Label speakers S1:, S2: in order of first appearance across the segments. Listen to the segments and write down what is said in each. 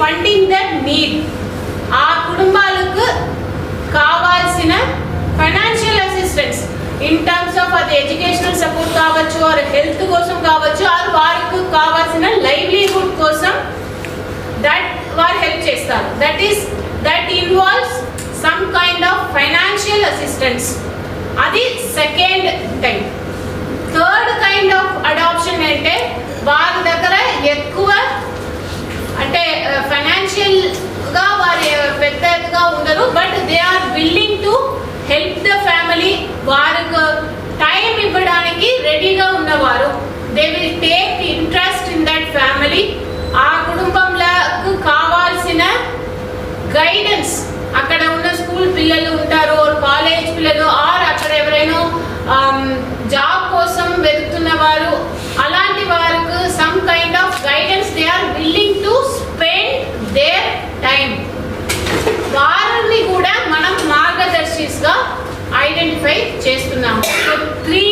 S1: Funding that need ఆ కుటుంబాలకు కావాల్సిన financial assistance in terms of అది ఎడ్యుకేషనల్ సపోర్ట్ కావచ్చు ఆర్ హెల్త్ కోసం కావచ్చు ఆర్ వారికి కావాల్సిన లైవ్లీహుడ్ కోసం దట్ వారు హెల్ప్ చేస్తారు. That is that involves some kind of financial assistance అది second time third kind of adoption అంటే వారి దగ్గర ఎక్కువ అంటే ఫైనాన్షియల్గా వారి పెద్దగా ఉండరు but they are willing to help the family వారికి టైం ఇవ్వడానికి రెడీగా ఉన్నవారు. They will take interest in that family identify చేస్తున్నాము. So three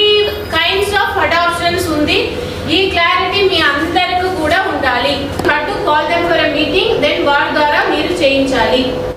S1: kinds of adoptions ఉంది. ఈ క్లారిటీ మీ అందరికీ కూడా ఉండాలి. How to call them for meeting then war ద్వారా మీరు చేయించాలి.